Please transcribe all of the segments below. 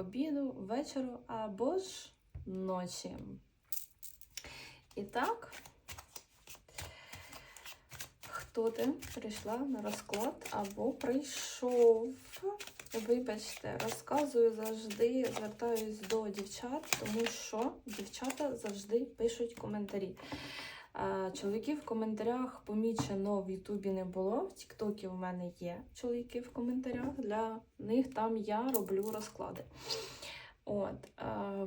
обіду, вечору або ж ночі. І так, хто ти прийшла на розклад або прийшов? Вибачте, розказую завжди, звертаюсь до дівчат, тому що дівчата завжди пишуть коментарі. А, Чоловіків в коментарях помічено в Ютубі не було. В Тіктокі в мене є чоловіки в коментарях. Для них там я роблю розклади. От,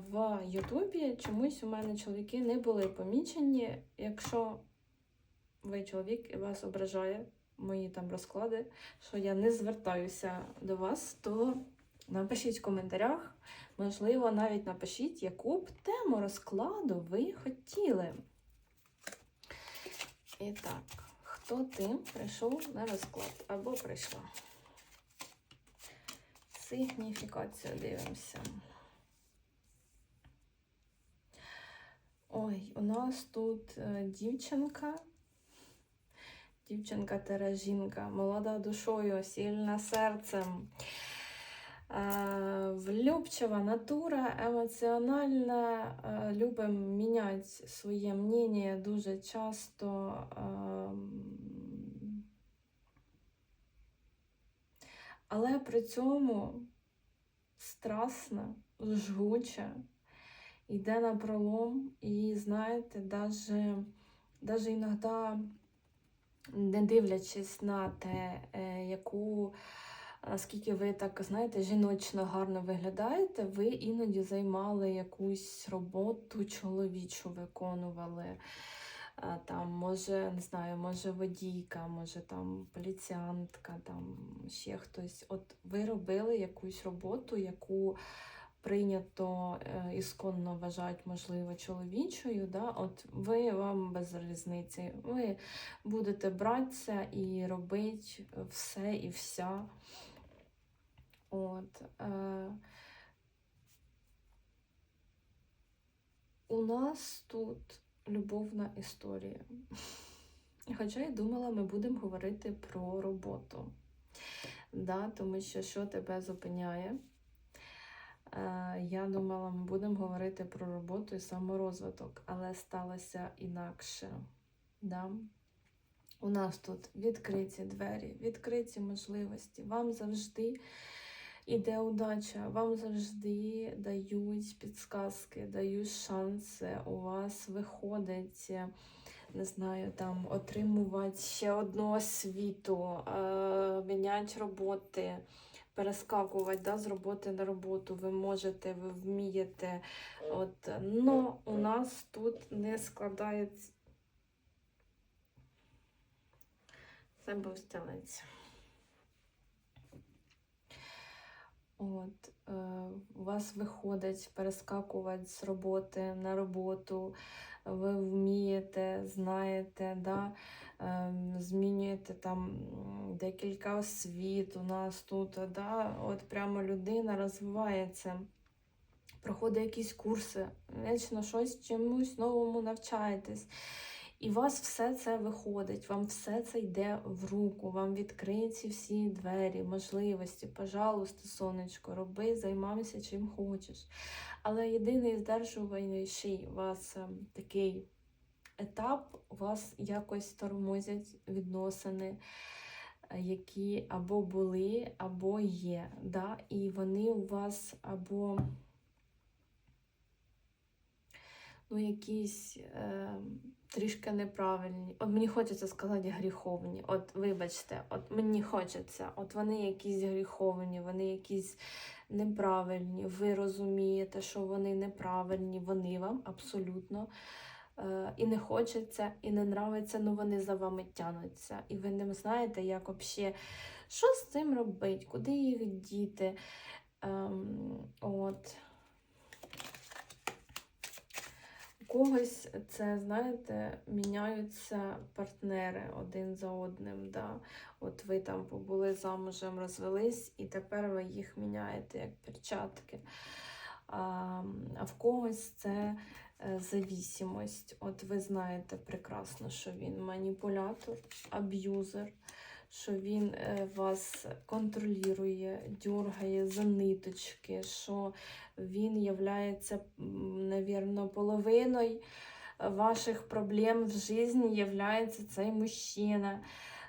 в Ютубі чомусь у мене чоловіки не були помічені. Якщо ви чоловік і вас ображає мої там розклади, що я не звертаюся до вас, то напишіть в коментарях. Можливо, навіть напишіть, яку б тему розкладу ви хотіли. І так, хто ти прийшов на розклад або прийшла? Сигніфікацію дивимося. Ой, у нас тут е, дівчинка. Дівчинка та жінка, молода душою, сильна серцем. Е, Влюбчива натура, емоціональна, е, любимо міняти своє мнення дуже часто. ем, Але при цьому страсна, жгуча, йде на пролом, і знаєте, даже, даже іноді, не дивлячись на те, е, яку наскільки ви так знаєте, жіночно гарно виглядаєте, ви іноді займали якусь роботу чоловічу, виконували. Там, може, не знаю, може водійка, може там поліціантка, там ще хтось. От ви робили якусь роботу, яку прийнято е, ісконно вважають, можливо, чоловічою. Да? От ви вам без різниці. Ви будете братися і робити все і вся. От, е, у нас тут любовна історія. Хоча я думала, ми будемо говорити про роботу. Да, Тому що що тебе зупиняє? Е, я думала, ми будемо говорити про роботу і саморозвиток, але сталося інакше. Да? У нас тут відкриті двері, відкриті можливості. Вам завжди іде удача, вам завжди дають підсказки, дають шанси. У вас виходить, не знаю, там отримувати ще одну освіту, е, міняти роботи. Перескакувати да, з роботи на роботу, ви можете, ви вмієте. От, Но у нас тут не складається. Це був стілець. От, е, у вас виходить перескакувати з роботи на роботу, ви вмієте, знаєте, да, е, змінюєте там декілька освіт у нас тут, да, от прямо людина розвивається, проходить якісь курси, вічно щось чомусь новому навчаєтесь. І у вас все це виходить, вам все це йде в руку, вам відкриті всі двері, можливості. Пожалуйста, сонечко, роби, займайся чим хочеш. Але єдиний здержувальніший вас ем, такий етап, у вас якось тормозять відносини, е, які або були, або є. Да? І вони у вас або ну, якісь е, трішки неправильні. От мені хочеться сказати гріховні. От, вибачте, от мені хочеться, от вони якісь гріховні, вони якісь неправильні. Ви розумієте, що вони неправильні, вони вам абсолютно. е, І не хочеться, і не нравиться, але вони за вами тянуться. І ви не знаєте, як взагалі, що з цим робити, куди їх діти. Ем, от. У когось це, знаєте, міняються партнери один за одним. Да? От ви там побули замужем, розвелись, і тепер ви їх міняєте як перчатки. А, в когось це е, завісимость. От ви знаєте прекрасно, що він маніпулятор, аб'юзер, що він е, вас контролює, дергає за ниточки, що він являється, навірно, половиною ваших проблем в житті являється цей мужчина.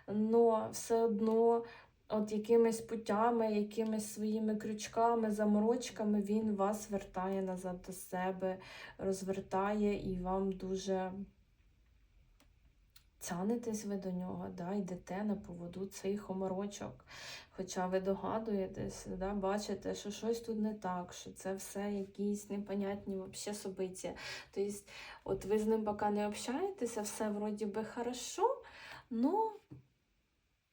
Но все одно от якимись путями, якимись своїми крючками, заморочками він вас вертає назад до себе, розвертає і вам дуже тянетесь ви до нього, да, йдете на поводу цих оморочок. Хоча ви догадуєтесь, да, бачите, що щось тут не так, що це все якісь непонятні вообще собиття. Тобто, от ви з ним поки не общаєтеся, все вроді би хорошо, но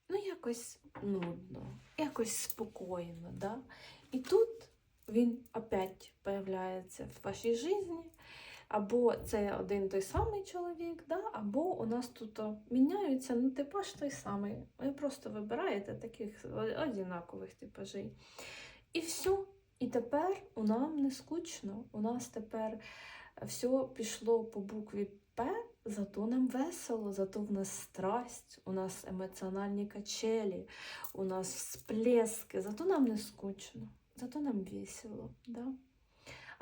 ну, якось нудно, якось спокійно. Да? І тут він опять появляється в вашій житті. Або це один той самий чоловік, да? або у нас тут міняються ну, типаж той самий. Ви просто вибираєте таких однакових типажей. І все. І тепер у нам не скучно. У нас тепер все пішло по букві П, зато нам весело, зато в нас страсть, у нас емоціональні качелі, у нас всплески, зато нам не скучно, зато нам весело. Да?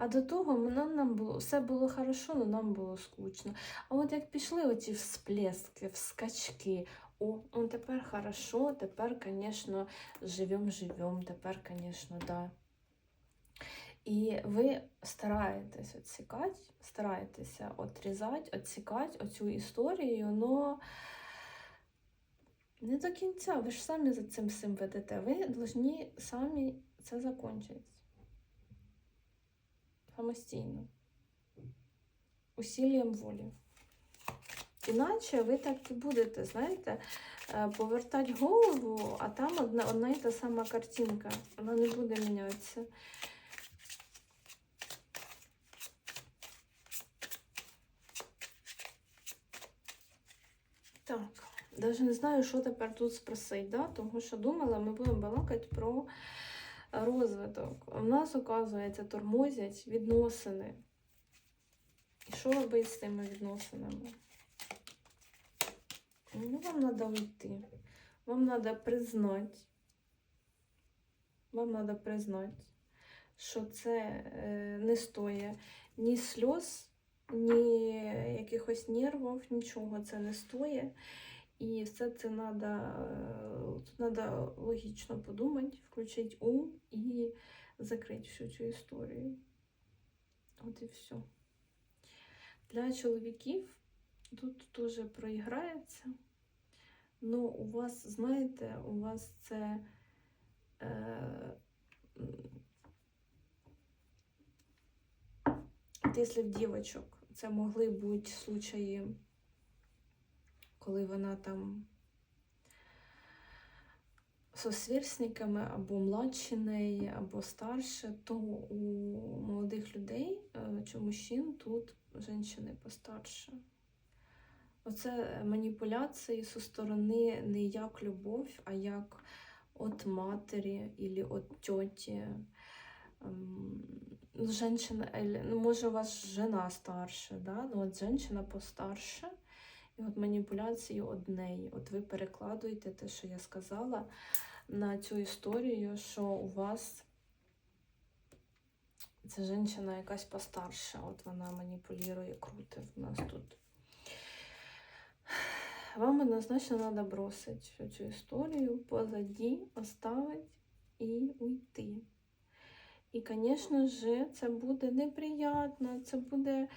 А до того нам, нам було, все було хорошо, але нам було скучно. А от як пішли оці всплески, вскачки, о, ну тепер хорошо, тепер, звісно, живем, живем, тепер, звісно, да. І ви стараєтесь відсікати, стараєтеся отрізати, відсікати оцю історію, але не до кінця. Ви ж самі за цим всім ведете. Ви повинні самі це закінчити. Самостійно. Усіллям волі. Іначе ви так і будете, знаєте, е, повертати голову, а там одна, одна і та сама картинка. Вона не буде мінятися. Так, навіть не знаю, що тепер тут спросити, да? тому що думала, ми будемо балакати про розвиток. У нас, оказується, тормозять відносини. І що робити з тими відносинами? Ну, вам треба уйти. Вам треба признати. Вам треба признати, що це е, не стоїть ні сльоз, ні якихось нервів, нічого це не стоїть. І все це треба, треба логічно подумати, включити ум і закрити всю цю історію. От і все. Для чоловіків тут теж проіграється. Ну, у вас, знаєте, у вас це. Е, от в дівочок це могли бути случаї, коли вона там со сверстниками або младші неї, або старше, то у молодих людей е, чи мужчин тут жінки постарше. Оце маніпуляції зі сторони не як любов, а як от матері або от тьоті. Ем, ну, Женщина, ну, може, у вас жена старша, да? ну, от жінка постарше, і от маніпуляції однеї. От ви перекладуєте те, що я сказала, на цю історію, що у вас ця жінка якась постарша, от вона маніпулює, крутить в нас тут. Вам однозначно треба бросити цю історію позаді, оставити і уйти. І, звісно ж, це буде неприємно, це буде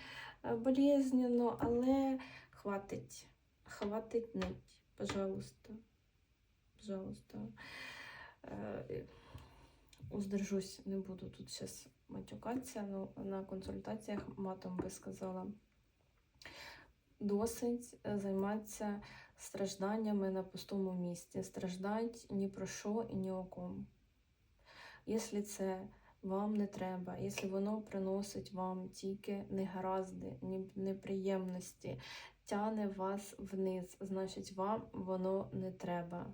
е, болезненно, але хватить. Хватить нить, пожалуйста. Пожалуйста. Е, Уздержусь, не буду тут зараз матюкатися, але на консультаціях матом би сказала. Досить е, займатися стражданнями на пустому місці. Страждать ні про що і ні о ком. Якщо це вам не треба, якщо воно приносить вам тільки негаразди, неприємності, тяне вас вниз, значить вам воно не треба.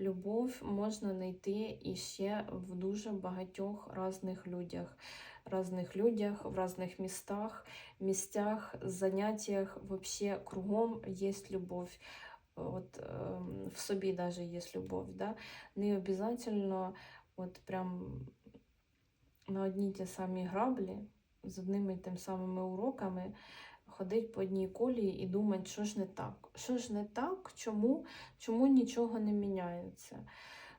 Любов можна знайти іще в дуже багатьох різних людях, різних людях, в різних містах, місцях, заняттях, вообще кругом є любов. от, ем, в собі даже є любов. Да? Не обов'язково от прям на одні ті самі граблі з одними і тим самими уроками ходить по одній колії і думати, що ж не так. Що ж не так, чому, чому нічого не міняється?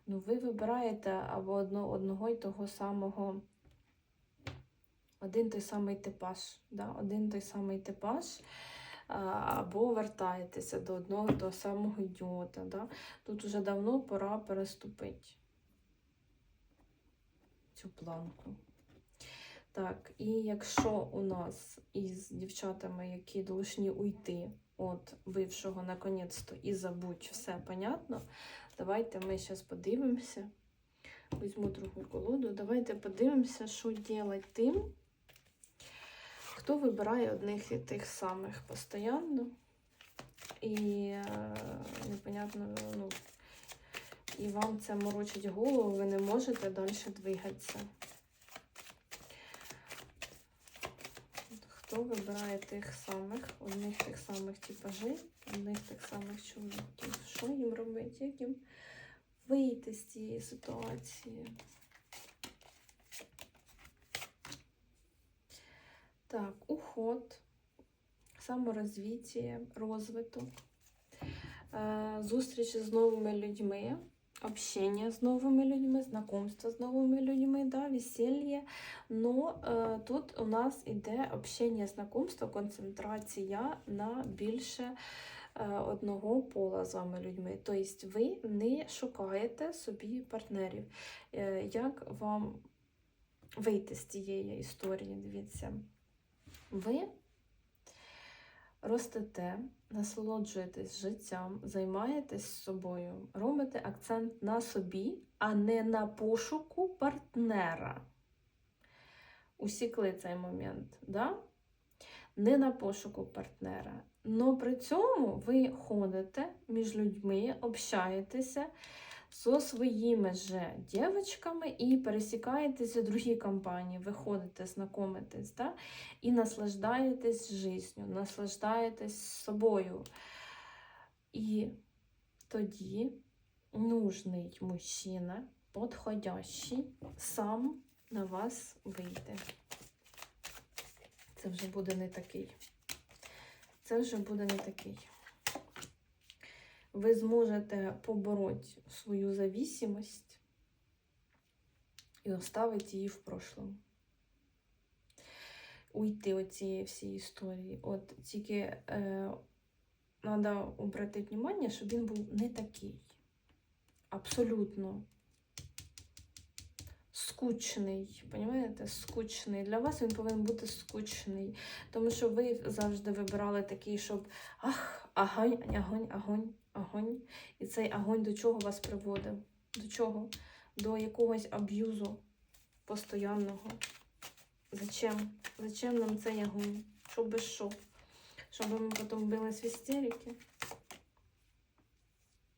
Ну, ви вибираєте або одно, одного й того самого, один той самий типаж, да? один той самий типаж, або вертаєтеся до одного того самого ідіота. Да? Тут уже давно пора переступити цю планку. Так, і якщо у нас із дівчатами, які должні уйти от бившого наконець-то і забудь все понятно, давайте ми зараз подивимося. Візьму другу колоду. Давайте подивимося, що робити тим, хто вибирає одних і тих самих постійно. І е, непонятно, ну, і вам це морочить голову, ви не можете далі двигатися. Хто вибирає тих самих, одних тих самих типажів, одних тих самих чоловіків? Що їм робити? Як їм вийти з цієї ситуації? Так, уход, саморозвіття, розвиток, е, зустрічі з новими людьми, общення з новими людьми, знакомство з новими людьми, да, весілля. Но е, тут у нас іде общення, знакомство, концентрація на більше е, одного пола з вами людьми. Тобто ви не шукаєте собі партнерів. Е, як вам вийти з цієї історії? Дивіться. Ви ростете, насолоджуєтесь життям, займаєтесь собою, робите акцент на собі, а не на пошуку партнера. Усікли цей момент, да? не на пошуку партнера. Но при цьому ви ходите між людьми, общаєтеся зі своїми же дівчатками і пересікаєтеся в другій компанії, виходите, знайомитесь, да? і наслаждаєтесь життю, наслаждаєтесь собою. І тоді нужний мужчина, подходящий, сам на вас вийде. Це вже буде не такий. Це вже буде не такий ви зможете побороти свою зависимость і оставити її в прошлому. Уйти від цієї всієї історії. От тільки е, треба обрати увагу, щоб він був не такий. Абсолютно скучний. Понимаєте? Скучний. Для вас він повинен бути скучний. Тому що ви завжди вибирали такий, щоб ах, огонь, огонь, огонь огонь. І цей огонь до чого вас приводив? До чого? До якогось аб'юзу постоянного. Зачем? Зачем нам цей огонь? Що без що? Щоб ми потім бились в істерики?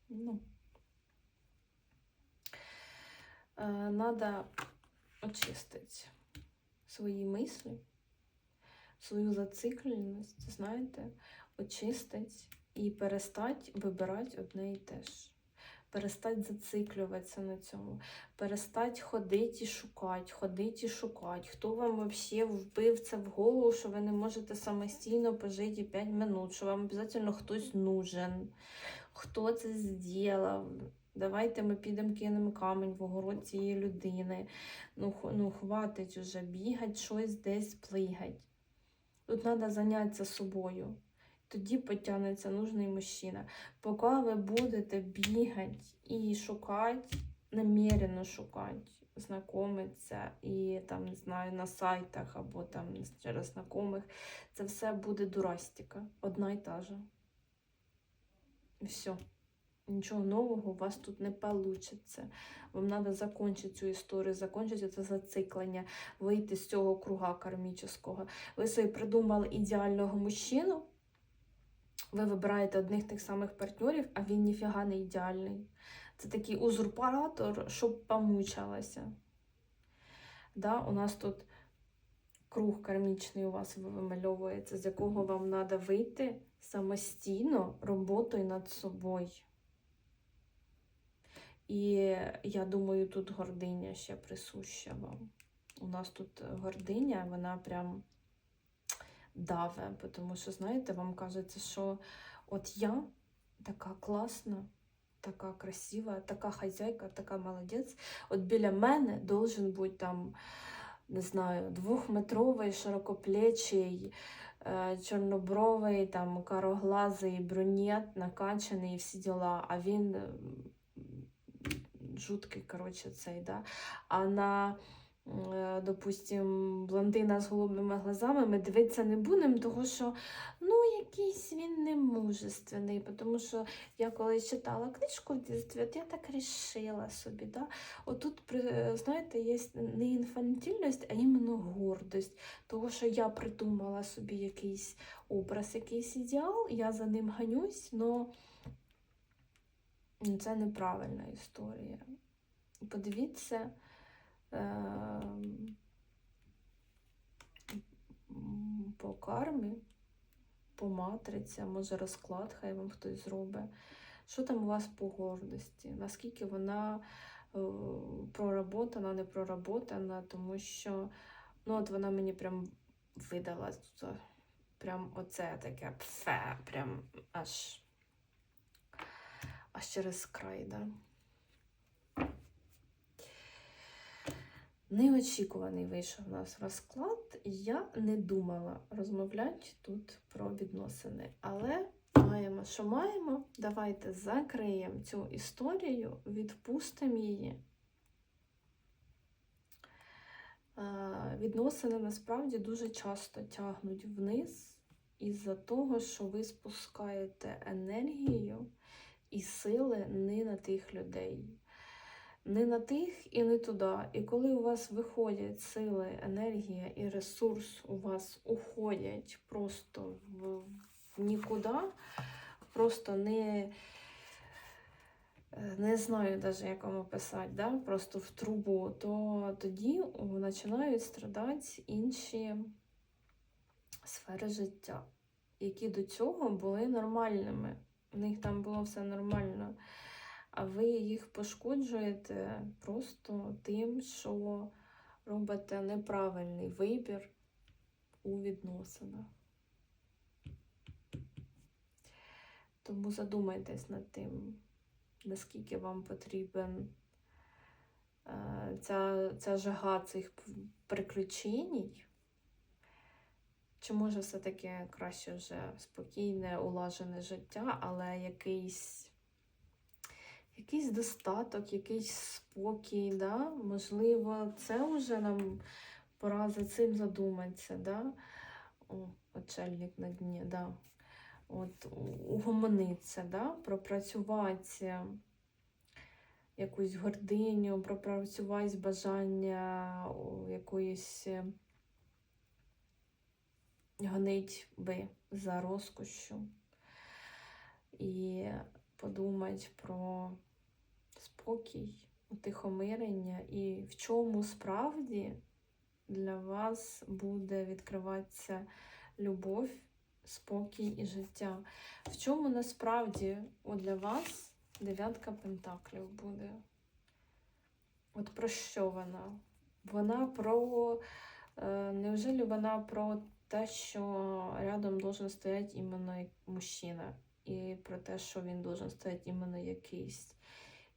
Ну. Е, надо очистити свої мислі, свою зацикленість, знаєте, очистить і перестать вибирати одне і те ж. Перестать зациклюватися на цьому, перестать ходити і шукати, ходити і шукати. Хто вам взагалі вбив це в голову, що ви не можете самостійно пожити 5 минут, що вам обов'язково хтось нужен, хто це зробив. Давайте ми підемо кинемо камінь в огород цієї людини. Ну, ну хватить уже бігати, щось десь плигать. Тут треба зайнятися собою тоді потягнеться нужний мужчина. Поки ви будете бігати і шукати, намірено шукати, знайомитися і там, не знаю, на сайтах або там через знайомих, це все буде дурастика. Одна і та же. І все. Нічого нового у вас тут не вийде. Вам треба закінчити цю історію, закінчити це зациклення, вийти з цього круга кармічного. Ви собі придумали ідеального мужчину ви вибираєте одних тих самих партнерів, а він ніфіга не ідеальний. Це такий узурпатор, щоб помучалася. Да, У нас тут круг кармічний у вас вимальовується, з якого вам треба вийти самостійно роботою над собою. І я думаю, тут гординя ще присуща вам. У нас тут гординя, вона прям даве, тому що, знаєте, вам кажеться, що от я така класна, така красива, така хазяйка, така молодець. От біля мене должен бути там, не знаю, двохметровий, широкоплечий, е, чорнобровий, там, кароглазий, брюнет, накачаний і всі діла. А він жуткий, коротше, цей, да. А на, допустим, блондина з голубими глазами ми дивитися не будемо, тому що ну, якийсь він не мужественний. Тому що я колись читала книжку в дитинстві, от я так рішила собі. Да? Отут, знаєте, є не інфантильність, а іменно гордость. Того, що я придумала собі якийсь образ, якийсь ідеал, я за ним ганюсь, але це неправильна історія. Подивіться. Ем, По кармі, по матриці, може розклад, хай вам хтось зробить. Що там у вас по гордості? Наскільки вона е, проработана, не проработана, тому що ну, от вона мені прям видала прям оце таке пфе, прям аж, аж через край. Да? Неочікуваний вийшов у нас розклад, я не думала розмовляти тут про відносини. Але маємо, що маємо. Давайте закриємо цю історію, відпустимо її. Відносини насправді дуже часто тягнуть вниз із-за того, що ви спускаєте енергію і сили не на тих людей не на тих і не туди. І коли у вас виходять сили, енергія і ресурс у вас уходять просто в, нікуди, просто не не знаю навіть, як вам описати, да? просто в трубу, то тоді починають страдати інші сфери життя, які до цього були нормальними. У них там було все нормально а ви їх пошкоджуєте просто тим, що робите неправильний вибір у відносинах. Тому задумайтесь над тим, наскільки вам потрібен е, ця, ця жага цих приключень. Чи може все-таки краще вже спокійне, улажене життя, але якийсь якийсь достаток, якийсь спокій, да? можливо, це вже нам пора за цим задуматися. Да? О, очельник на дні, да. От, угомонитися, да? пропрацювати якусь гординю, пропрацювати бажання якоїсь е, гонить би за розкошю. І подумати про спокій, утихомирення і в чому справді для вас буде відкриватися любов, спокій і життя. В чому насправді для вас дев'ятка пентаклів буде? От про що вона? Вона про. Е, Неужели вона про те, що рядом должен стояти іменно мужчина, і про те, що він должен стояти іменно якийсь?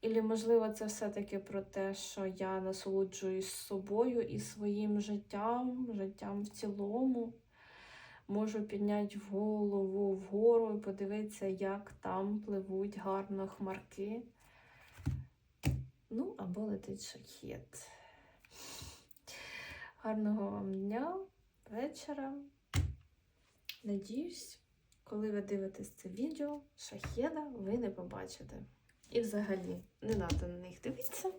Ілі, можливо, це все-таки про те, що я насолоджуюсь собою і своїм життям, життям в цілому. Можу підняти голову вгору і подивитися, як там пливуть гарно хмарки. Ну, або летить шахет. Гарного вам дня, вечора. Надіюсь, коли ви дивитесь це відео, шахеда ви не побачите. І взагалі не треба на них дивитися.